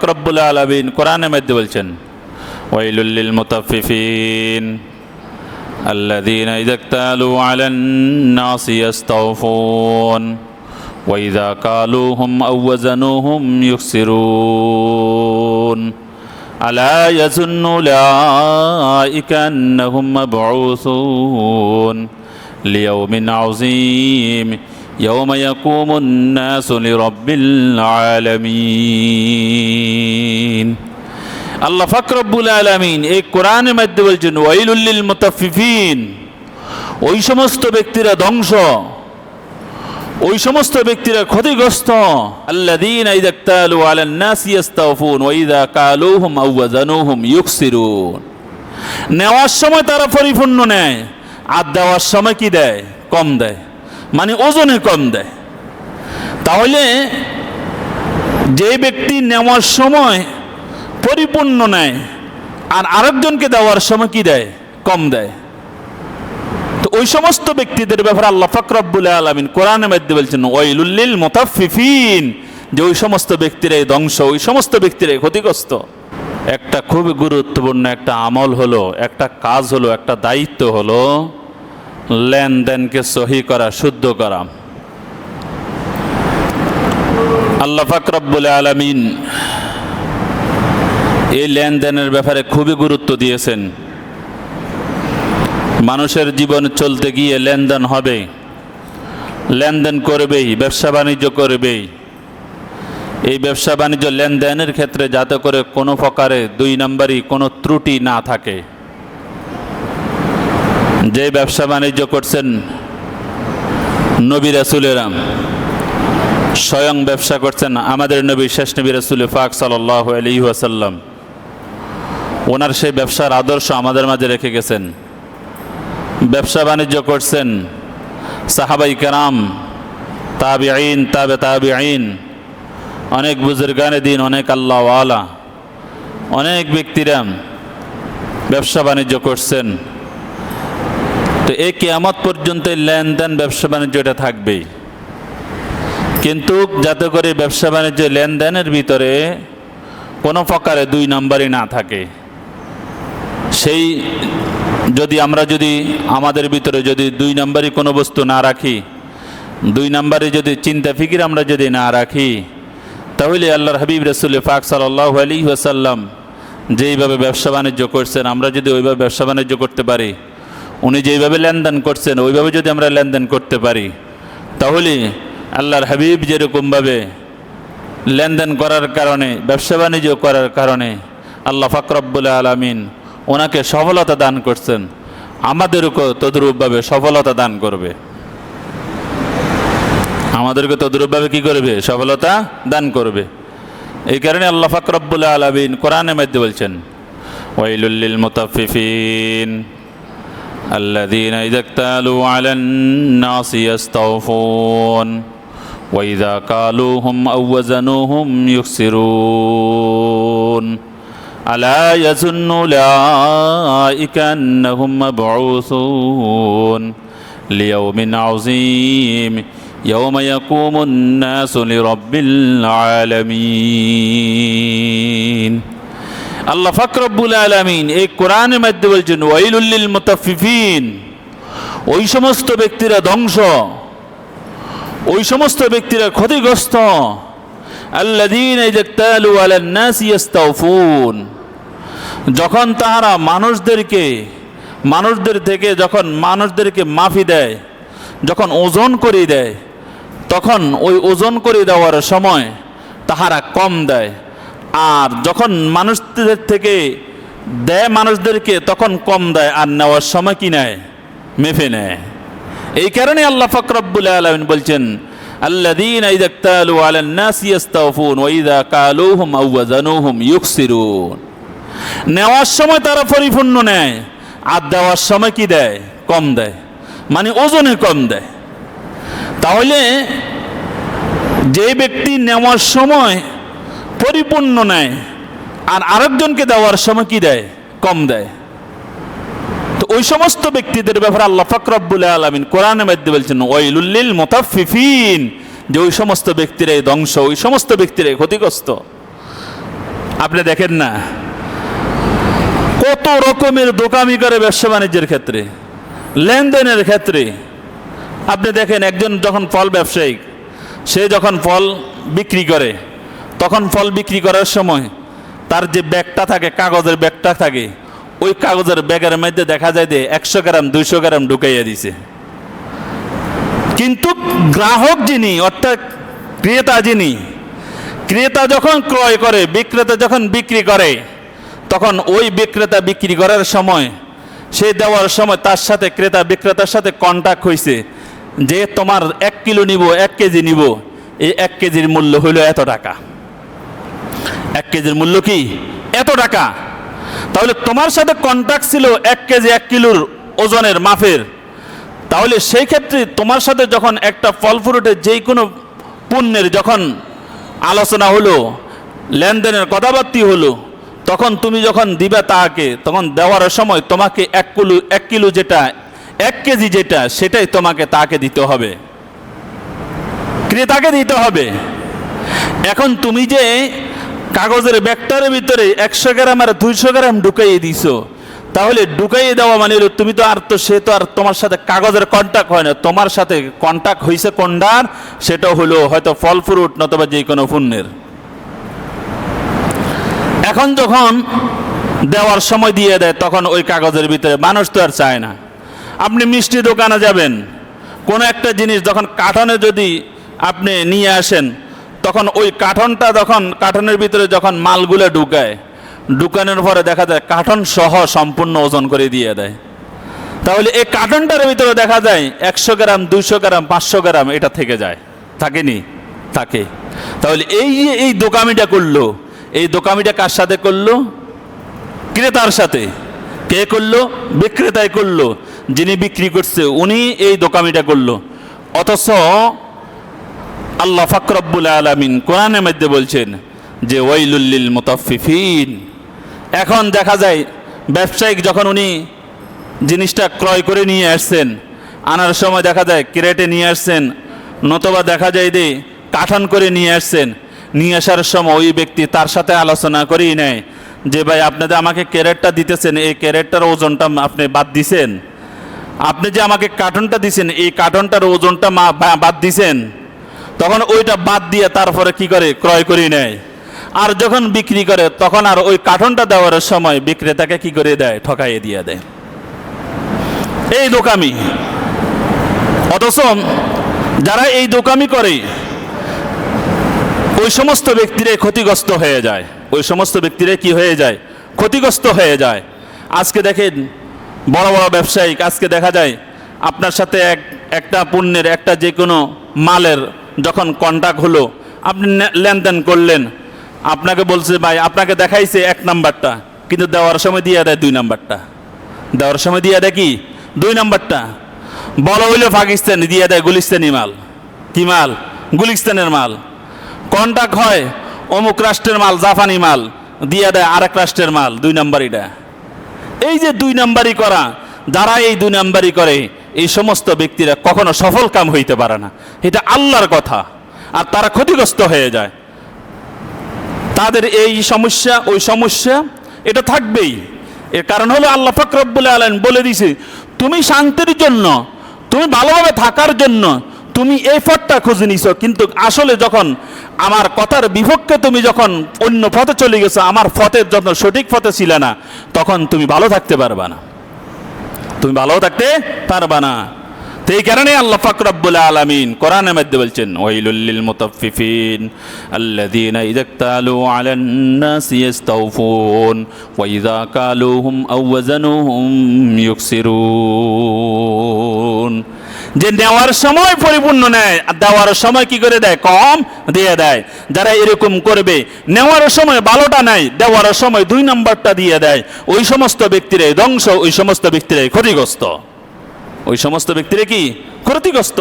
ফাকরব্বুল আলমিন কোরআনের মধ্যে বলছেন ওয়াইলুল্লিল মুতাফিফিন الذين إذا اكتالوا على الناس يستوفون وإذا كالوهم أو وزنوهم يخسرون ألا يظن أولئك أنهم مبعوثون ليوم عظيم يوم يقوم الناس لرب العالمين আল্লাহ ফাকরব্বুল আলমিন এই কোরআনের মধ্যে বলছেন ওয়াইলুল্লিল মুতাফিফিন ওই সমস্ত ব্যক্তিরা ধ্বংস ওই সমস্ত ব্যক্তিরা ক্ষতিগ্রস্ত আল্লাযীন ইযা ইক্তালু আলান নাসি ইস্তাওফুন ওয়া ইযা কালুহুম আও ওয়াজানুহুম ইউকসিরুন নেওয়ার সময় তারা পরিপূর্ণ নেয় আর দেওয়ার সময় কি দেয় কম দেয় মানে ওজনে কম দেয়। তাহলে যে ব্যক্তি নেওয়ার সময় পরিপূর্ণ নেয় আর আরেকজনকে দেওয়ার সময় কি দেয়? কম দেয়। তো ওই সমস্ত ব্যক্তিদের ব্যাপারে আল্লাহ ফাকরাবুল আলমিন কোরআনে মধ্যে বলছেন ওয়াইলুল্লিল মোতাফিফিন যে ওই সমস্ত ব্যক্তিরাই ধ্বংস, ওই সমস্ত ব্যক্তিরাই ক্ষতিগ্রস্ত। একটা খুবই গুরুত্বপূর্ণ একটা আমল হলো, একটা কাজ হলো, একটা দায়িত্ব হলো লেনদেনকে সহি করা, শুদ্ধ করা। আল্লাহ ফাকরাবুল আলমিন এই লেনদেনের ব্যাপারে খুবই গুরুত্ব দিয়েছেন। মানুষের জীবন চলতে গিয়ে লেনদেন হবে, লেনদেন করবেই, ব্যবসা বাণিজ্য করবেই। এই ব্যবসা বাণিজ্য লেনদেনের ক্ষেত্রে যাতে করে কোনো প্রকারে দুই নম্বরই কোনো ত্রুটি না থাকে। যে ব্যবসা বাণিজ্য করছেন নবী রাসুলেরাম স্বয়ং ব্যবসা করছেন আমাদের নবী, শেষ নবী রাসুল ফাক সাল্লাহ আলী ওয়াসাল্লাম। ওনার সেই ব্যবসার আদর্শ আমাদের মাঝে রেখে গেছেন। ব্যবসা বাণিজ্য করছেন সাহাবাই কেরাম তাবি আইন তাবে তাবি আইন অনেক বুজুর্গানে দিন, অনেক আল্লাহওয়ালা, অনেক ব্যক্তিরা ব্যবসা বাণিজ্য করছেন। তো এই কেয়ামত পর্যন্ত লেনদেন ব্যবসা বাণিজ্য এটা থাকবেই। কিন্তু যাতে করে ব্যবসা বাণিজ্য লেনদেনের ভিতরে কোনো প্রকারে দুই নম্বরই না থাকে। সেই যদি আমরা যদি আমাদের ভিতরে যদি দুই নম্বরই কোনো বস্তু না রাখি, দুই নম্বরে যদি চিন্তা ফিকির আমরা যদি না রাখি, তাহলে আল্লাহর হাবিব রসুল ফাক সাল্লাহ আলী ওয়াসাল্লাম যেইভাবে ব্যবসা বাণিজ্য করছেন, আমরা যদি ওইভাবে ব্যবসা বাণিজ্য করতে পারি উনি যেইভাবে লেনদেন করছেন, ওইভাবে যদি আমরা লেনদেন করতে পারি, তাহলে আল্লাহর হাবিব যেরকমভাবে লেনদেন করার কারণে, ব্যবসা বাণিজ্য করার কারণে আল্লাহ ফাকরব্বুল আলমিন ওনাকে সফলতা দান করছেন আমাদেরকেও তদ্রূপভাবে সফলতা দান করবে। আমাদেরকে তদ্রূপভাবে কি করবে? সফলতা দান করবে। এই কারণে আল্লাহ ফাকরব্বুল আলমিন কোরআনের মধ্যে বলছেন ওয়াইলুল্লিল মুতাফিফিন الذين إذا اكتالوا على الناس يستوفون وإذا كالوهم أو وزنوهم يخسرون. ألا يظن أولئك أنهم مبعوثون. ليوم عظيم يوم يقوم الناس لرب العالمين. আল্লাহ ফাকরব্বুল আলমিন এই কোরআনের মাধ্যমে বলছেন ওয়াইলুল্লিল মুতাফিফিন ওই সমস্ত ব্যক্তিরা ধ্বংস, ওই সমস্ত ব্যক্তিরা ক্ষতিগ্রস্ত। যখন তাহারা মানুষদেরকে, মানুষদের থেকে, যখন মানুষদেরকে মাফি দেয়, যখন ওজন করে দেয়, তখন ওই ওজন করে দেওয়ার সময় তাহারা কম দেয়। আর যখন মানুষদের থেকে দেয় মানুষদেরকে তখন কম দেয় আর নেওয়ার সময় কি নেয় মেফে নেয় এই কারণে আল্লাহ ফকরব্বুল আলমিন বলছেন الذين إذا اكتالوا على الناس يستوفون وإذا كالوهم أو وزنوهم يخسرون নেওয়ার সময় তারা পরিপূর্ণ নেয় আর দেওয়ার সময় কি দেয় কম দেয় মানে ওজনে কম দেয় তাহলে যে ব্যক্তি নেওয়ার সময় পরিপূর্ণ নেয়। আর আরেকজনকে দেওয়ার সময় কি দেয়? কম দেয়। তো ওই সমস্ত ব্যক্তিদের ব্যাপারে আল্লাহ ফাকরাবুল আলমিন কোরআনের মধ্যে বলছেন ওয়াইলুল্লিল মোতাফিফিন যে ওই সমস্ত ব্যক্তিরাই ধ্বংস, ওই সমস্ত ব্যক্তিরাই ক্ষতিগ্রস্ত। আপনি দেখেন না? কত রকমের দোকামি করে ব্যবসা বাণিজ্যের ক্ষেত্রে, লেনদেনের ক্ষেত্রে। আপনি দেখেন একজন যখন ফল ব্যবসায়িক, সে যখন ফল বিক্রি করে তখন ফল বিক্রি করার সময় তার যে ব্যাগটা থাকে, কাগজের ব্যাগটা থাকে, ওই কাগজের ব্যাগের মধ্যে দেখা যায় যে একশো গ্রাম, দুইশো গ্রাম ঢুকাইয়া দিছে। কিন্তু গ্রাহক যিনি, অর্থাৎ ক্রেতা যিনি, ক্রেতা যখন ক্রয় করে, বিক্রেতা যখন বিক্রি করে, তখন ওই বিক্রেতা বিক্রি করার সময়, সে দেওয়ার সময় তার সাথে ক্রেতা বিক্রেতার সাথে কন্ট্যাক্ট হয়েছে যে তোমার এক কিলো নিব, এক কেজি নিব, এই এক কেজির মূল্য হইল এত টাকা। এক কেজির মূল্য কি? এত টাকা। তাহলে তোমার সাথে কন্ট্যাক্ট ছিল এক কেজি এক কিলোর ওজনের মাপের। তাহলে সেই ক্ষেত্রে তোমার সাথে যখন একটা ফল ফ্রুটের যেই কোনো পণ্যের যখন আলোচনা হলো, লেনদেনের কথাবার্তি হলো, তখন তুমি যখন দিবে তাকে তখন দেওয়ার সময় তোমাকে এক কিলো এক কিলো যেটা, এক কেজি যেটা, সেটাই তোমাকে তাকে দিতে হবে। ক্রেতাকে দিতে হবে। এখন তুমি যে কাগজের ব্যাগটার ভিতরে একশো গ্রাম আর দুইশো গ্রাম ঢুকাইয়ে দিছো। তাহলে ঢুকাইয়ে দেওয়া মানে তুমি তো আর তো, সে তো আর তোমার সাথে কাগজের কন্ট্যাক্ট হয় না। তোমার সাথে কন্ট্যাক্ট হয়েছে কোনটার? সেটা হলো হয়তো ফল ফ্রুট নতুবা যে কোনো পণ্যের। এখন যখন দেওয়ার সময় দিয়ে দেয়, তখন ওই কাগজের ভিতরে মানুষ তো আর চায় না। আপনি মিষ্টি দোকানে যাবেন, কোনো একটা জিনিস যখন কাঠনে যদি আপনি নিয়ে আসেন তখন ওই কাঠনটা যখন, কাঠনের ভিতরে যখন মালগুলো ঢুকায়, ঢুকানোর পরে দেখা যায় কাঠন সহ সম্পূর্ণ ওজন করে দিয়ে দেয়। তাহলে এই কার্টনটার ভিতরে দেখা যায় একশো গ্রাম, দুইশো গ্রাম, পাঁচশো গ্রাম এটা থেকে যায়। থাকেনি? থাকে। তাহলে এই এই দোকামিটা করল, এই দোকামিটা কার সাথে করল? ক্রেতার সাথে। কে করল? বিক্রেতায় করল। যিনি বিক্রি করছে, উনি এই দোকামিটা করল। অথচ আল্লাহ ফাকরব্বুল আলমিন কোরআনের মধ্যে বলছেন যে ওয়াইলুল্লিল মুতাফিফিন এখন দেখা যায়, ব্যবসায়িক যখন উনি জিনিসটা ক্রয় করে নিয়ে আসছেন, আনার সময় দেখা যায়, ক্রেটে নিয়ে আসছেন, নতবা দেখা যায় যে, কাঠান করে নিয়ে আসছেন, নিয়ে আসার সময় ওই ব্যক্তি তার সাথে আলোচনা করেই নেয় যে, ভাই আপনাদের আমাকে ক্যারেটটা দিতেছেন, এই ক্যারেটটার ওজনটা আপনি বাদ দিছেন। আপনি যে আমাকে কার্টনটা দিছেন, এই কার্টনটার ওজনটা বাদ দিছেন। তখন ওইটা বাদ দিয়ে তারপরে কি করে? ক্রয় করে নেয়। আর যখন বিক্রি করে, তখন আর ওই কার্টনটা দেওয়ার সময় বিক্রেতাকে কি করে দেয়? ঠকাইয়ে দিয়ে দেয়। এই দোকামি। অথচ যারা এই দোকামি করে, ওই সমস্ত ব্যক্তিরে ক্ষতিগ্রস্ত হয়ে যায়। ওই সমস্ত ব্যক্তিরে কি হয়ে যায়? ক্ষতিগ্রস্ত হয়ে যায়। আজকে দেখেন, বড় বড় ব্যবসায়িক, আজকে দেখা যায়, আপনার সাথে এক, একটা পণ্যের, একটা যে কোনো মালের যখন কন্ট্যাক্ট হলো, আপনি লেনদেন করলেন। আপনাকে বলছে, ভাই, আপনাকে দেখাইছে এক নাম্বারটা, কিন্তু দেওয়ার সময় দিয়ে দেয় দুই নাম্বারটা। দেওয়ার সময় দিয়ে দেয় কি? দুই নাম্বারটা। বড় হইলে, পাকিস্তান। দিয়ে দেয়, গুলিস্তানি মাল। কি মাল? গুলিস্তানের মাল। কন্টাক্ট হয়, অমুক রাষ্ট্রের মাল, জাপানি মাল। দিয়ে দেয়, আরেক রাষ্ট্রের মাল, দুই নাম্বার এটা এই যে দুই নাম্বারই করা, যারা এই দুই নাম্বারই করে এই সমস্ত ব্যক্তিরা কখনো সফল কাম হইতে পারে না। এটা আল্লাহর কথা। আর তারা ক্ষতিগ্রস্ত হয়ে যায়। তাদের এই সমস্যা, ওই সমস্যা, এটা থাকবেই। এর কারণ হলো আল্লাহ ফকরবুল আলম বলে দিছে তুমি শান্তির জন্য, তুমি ভালোভাবে থাকার জন্য, তুমি এই পথটা খুঁজে নিছো। কিন্তু আসলে যখন আমার কথার বিপক্ষে তুমি যখন অন্য পথে চলে গেছো, আমার পথের যখন সঠিক পথে ছিল না, তখন তুমি ভালো থাকতে পারবা না। তুমি ভালো থাকতে পারবা না। তো এই কারণে আল্লাহ ফাকরাবুল আলমিন কোরআনের মধ্যে বলছেন ওয়াইলুল্লিল মুতাফফিফিন আল্লাযীনা ইযা তালু আলান নাস ইস্তাউফুন ওয়া ইযা কালুহুম আও ওয়াজানুহুম ইউকসিরুন। যে নেওয়ার সময় পরিপূর্ণ নেয়, আর দেওয়ার সময় কি করে দেয়? কম দিয়ে দেয়। যারা এরকম করবে, নেওয়ার সময় ভালোটা নেয়, দেওয়ার সময় দুই নম্বরটা দিয়ে দেয়। ওই সমস্ত ব্যক্তিরাই ধ্বংস, ওই সমস্ত ব্যক্তিরাই ক্ষতিগ্রস্ত। ওই সমস্ত ব্যক্তিরা কি? ক্ষতিগ্রস্ত।